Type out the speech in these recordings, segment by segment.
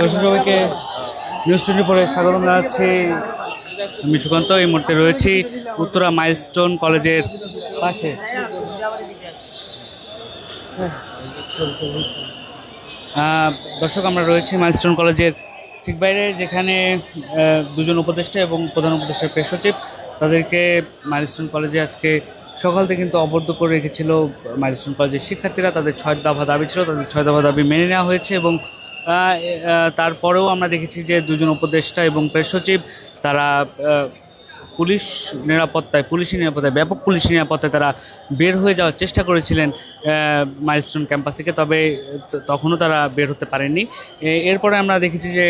দর্শক সবাইকে news twenty পরে স্বাগত জানাচ্ছি। আমি সুকান্ত, এই মুহূর্তে রয়েছি উত্তরা মাইলস্টোন কলেজের পাশে। দর্শক, আমরা রয়েছি মাইলস্টোন কলেজের ঠিক বাইরে, যেখানে দুজন উপদেষ্টা এবং প্রধান উপদেষ্টার পেশ সচিব, তাদেরকে মাইলস্টোন কলেজে আজকে সকাল থেকে কিন্তু অবদ্ধ করে রেখেছিল মাইলস্টোন কলেজের শিক্ষার্থীরা। তাদের ছয় দফা দাবি ছিল, তাদের ছয় দফা দাবি মেনে নেওয়া হয়েছে এবং তারপরেও আমরা দেখেছি যে দুজন উপদেষ্টা এবং প্রেস সচিব, তারা পুলিশ নিরাপত্তায়, পুলিশি নিরাপত্তায়, ব্যাপক পুলিশ নিরাপত্তায় তারা বের হয়ে যাওয়ার চেষ্টা করেছিলেন মাইলস্টোন ক্যাম্পাস থেকে, তবে তখনও তারা বের হতে পারেননি। এরপরে আমরা দেখেছি যে,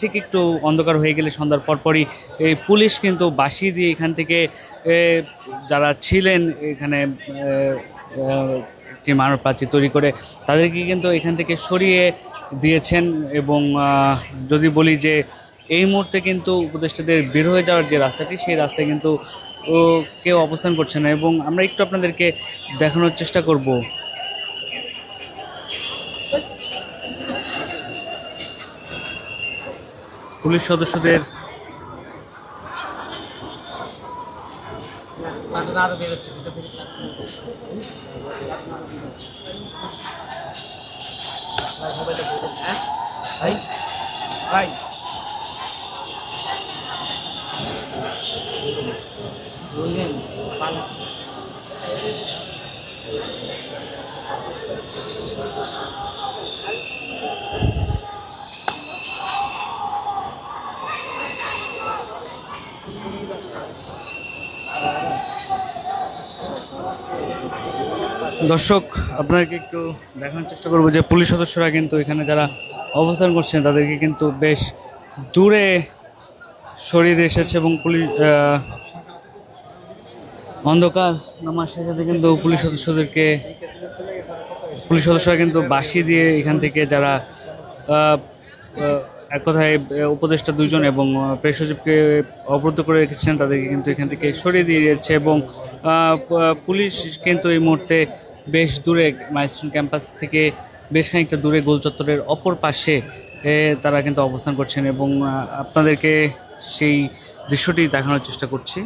ঠিক একটু অন্ধকার হয়ে গেলে সন্ধ্যার পরপরই, এই পুলিশ কিন্তু বাসি দিয়ে এখান থেকে যারা ছিলেন এখানে একটি মানব প্রাচীর তৈরি করে, তাদেরকে কিন্তু এখান থেকে সরিয়ে দিয়েছেন এবং যদি বলি যে এই মুহূর্তে কিন্তু উপদেষ্টাদের বের হয়ে যাওয়ার যে রাস্তাটি, সেই রাস্তায় কিন্তু কেউ অবস্থান করছে না এবং আমরা একটু আপনাদেরকে দেখানোর চেষ্টা করব। পুলিশ সদস্যদের Rồi, không phải là của tình hả? Đấy. Đây. Vui lên. Băng. দর্শক আপনাকে একটু দেখানোর চেষ্টা করব যে পুলিশ সদস্যরা কিন্তু এখানে যারা অবস্থান করছেন, তাদেরকে কিন্তু বেশ দূরে সরিয়ে দিয়ে এসেছে এবং পুলিশ অন্ধকার নামার সাথে কিন্তু পুলিশ সদস্যদেরকে, পুলিশ সদস্যরা কিন্তু বাসি দিয়ে এখান থেকে যারা এক কথায় উপদেষ্টা দুজন এবং প্রেস সচিবকে অবরুদ্ধ করে রেখেছেন, তাদেরকে কিন্তু এখান থেকে সরিয়ে দিয়ে দিয়েছে এবং পুলিশ কিন্তু এই মুহূর্তে বেশ দূরে মাইলস্টোন ক্যাম্পাস থেকে বেশ খানিকটা দূরে গোল চত্বরের অপর পাশে তারা কিন্তু অবস্থান করছেন এবং আপনাদেরকে সেই দৃশ্যটি দেখানোর চেষ্টা করছি।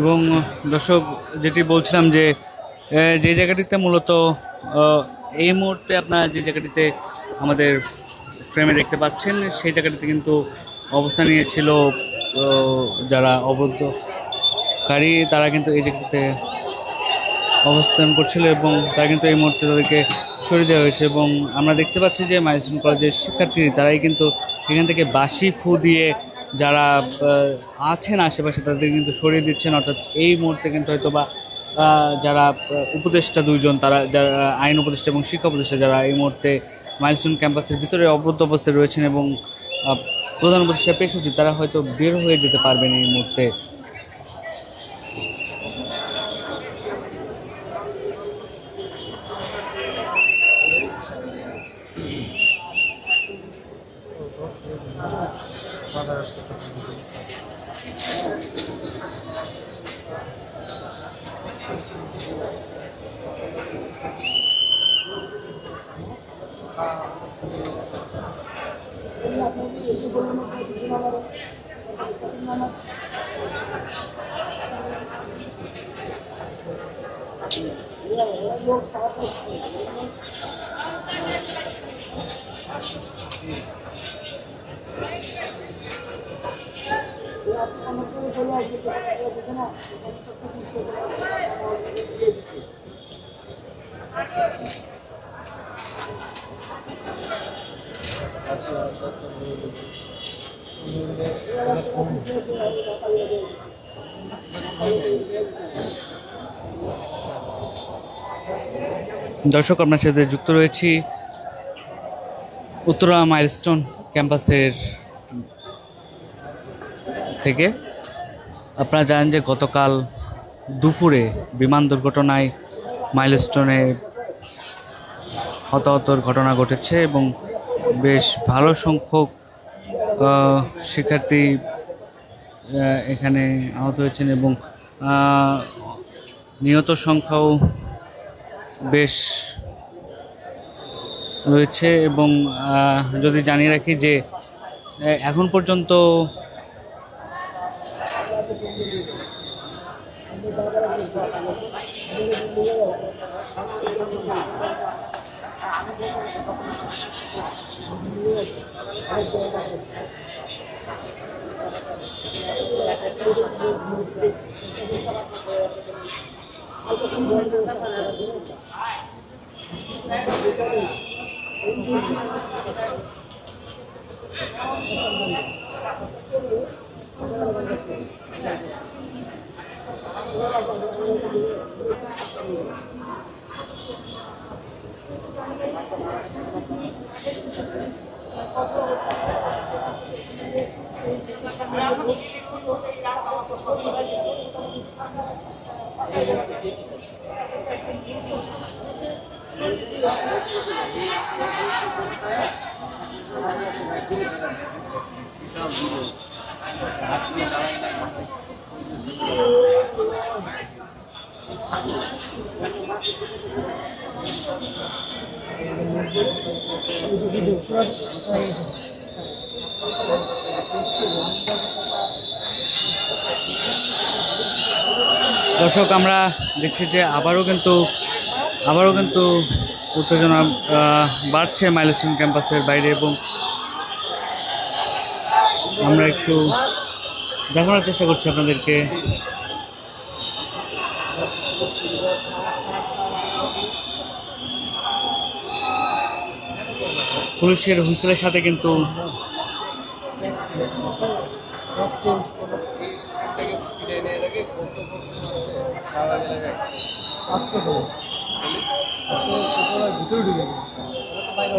এবং দর্শক, যেটি বলছিলাম যে যে জায়গাটিতে মূলত এই মুহূর্তে আপনারা যে জায়গাটিতে আমাদের ফ্রেমে দেখতে পাচ্ছেন, সেই জায়গাটিতে কিন্তু অবস্থান নিয়েছিল যারা অবদ্ধকারী তারা কিন্তু এই জায়গাটিতে অবস্থান করছিল এবং তারা কিন্তু এই মুহূর্তে তাদেরকে সরিয়ে দেওয়া হয়েছে এবং আমরা দেখতে পাচ্ছি যে মাইলস্টোন কলেজের শিক্ষার্থী, তারাই কিন্তু এখান থেকে বাসি ফু দিয়ে যারা আছেন আশেপাশে তাদের কিন্তু সরিয়ে দিচ্ছেন। অর্থাৎ এই মুহূর্তে কিন্তু হয়তো বা যারা উপদেষ্টা দুইজন, তারা যারা আইন উপদেষ্টা এবং শিক্ষা উপদেষ্টা যারা এই মুহূর্তে মাইলস্টোন ক্যাম্পাসের ভিতরে অবরুদ্ধ অবস্থায় রয়েছেন এবং প্রধান উপদেষ্টা পেশ তারা হয়তো বের হয়ে যেতে পারবেন এই মুহূর্তে। いう仕事のつながり、つながり。よく触ってほしいですね。দর্শক, আপনার সাথে যুক্ত রয়েছি উত্তরা মাইলস্টোন ক্যাম্পাসের থেকে। আপনারা জানেন যে গতকাল দুপুরে বিমান দুর্ঘটনায় মাইলস্টোনে হতাহতর ঘটনা ঘটেছে এবং বেশ ভালো সংখ্যক শিক্ষার্থী এখানে আহত হয়েছেন এবং নিহত সংখ্যাও বেশ রয়েছে এবং যদি জানিয়ে রাখি যে এখন পর্যন্ত Gracias. Os ouvidos prontos, é isso. দর্শক, আমরা দেখছি যে আবারও কিন্তু আবারও কিন্তু উত্তেজনা বাড়ছে মাইলস্টোন ক্যাম্পাসের বাইরে এবং আমরা একটু দেখানোর চেষ্টা করছি আপনাদেরকে। পুলিশের হুইসেলের সাথে কিন্তু আজকে তো আজকে ছোটবেলার ভিতরে ঢুকে তো বাইরে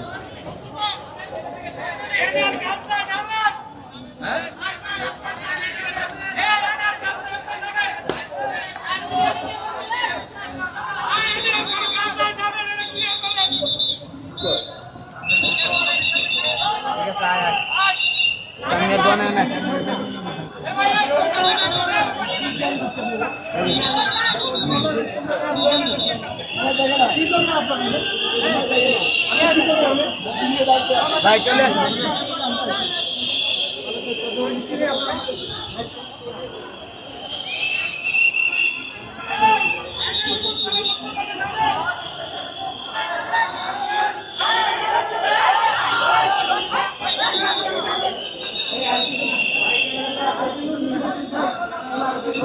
ভাই চলে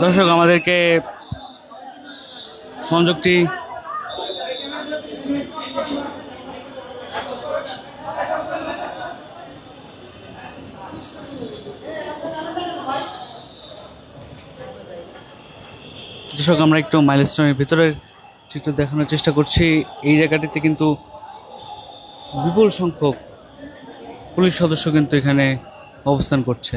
দর্শক আমাদেরকে সংযোগটি দর্শক, আমরা একটু মাইলস্টোনের ভিতরের চিত্র দেখানোর চেষ্টা করছি। এই জায়গাটিতে কিন্তু বিপুল সংখ্যক পুলিশ সদস্য কিন্তু এখানে অবস্থান করছে।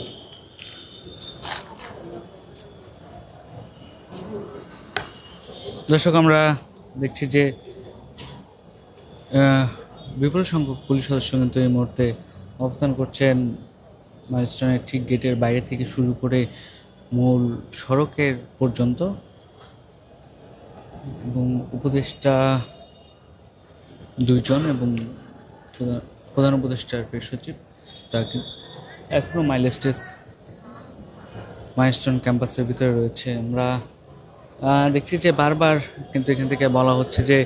দর্শক, আমরা দেখছি যে বিপুল সংখ্যক পুলিশ সদস্য কিন্তু এই মুহূর্তে অবস্থান করছেন। মাইলস্টোনের ঠিক গেটের বাইরে থেকে শুরু করে মূল সড়কের পর্যন্ত। এবং উপদেষ্টা দুইজন এবং প্রধান- উপদেষ্টার প্রেস সচিব তা এখনও মাইলস্টেজ, মাইলস্টোন ক্যাম্পাসের ভিতরে রয়েছে। আমরা দেখছি যে বারবার কিন্তু এখান থেকে বলা হচ্ছে যে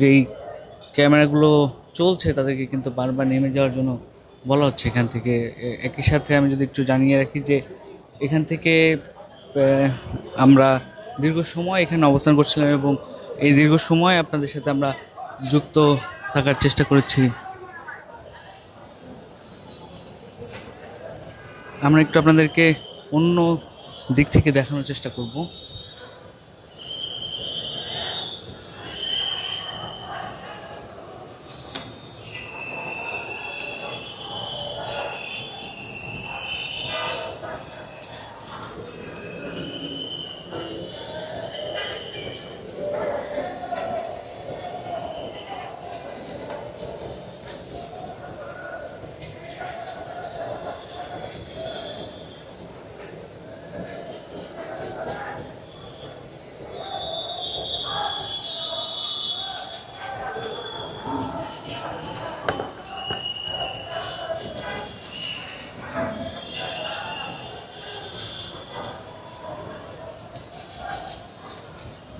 যেই ক্যামেরাগুলো চলছে তাদেরকে কিন্তু বারবার নেমে যাওয়ার জন্য বলা হচ্ছে এখান থেকে। একই সাথে আমি যদি একটু জানিয়ে রাখি যে, এখান থেকে আমরা দীর্ঘ সময় এখানে অবস্থান করছিলাম এবং এই দীর্ঘ সময় আপনাদের সাথে আমরা যুক্ত থাকার চেষ্টা করেছি। আমরা একটু আপনাদেরকে অন্য দিক থেকে দেখানোর চেষ্টা করব।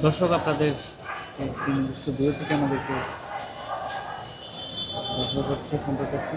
দর্শক আপনাদের নির্দিষ্ট দূরে থেকে আমাদেরকে সম্পর্কটি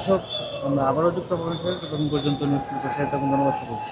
দর্শক আমরা আবারও যুক্ত পর্যন্ত নিউজ পেপার সাহিত্য ধন্যবাদ সকলকে।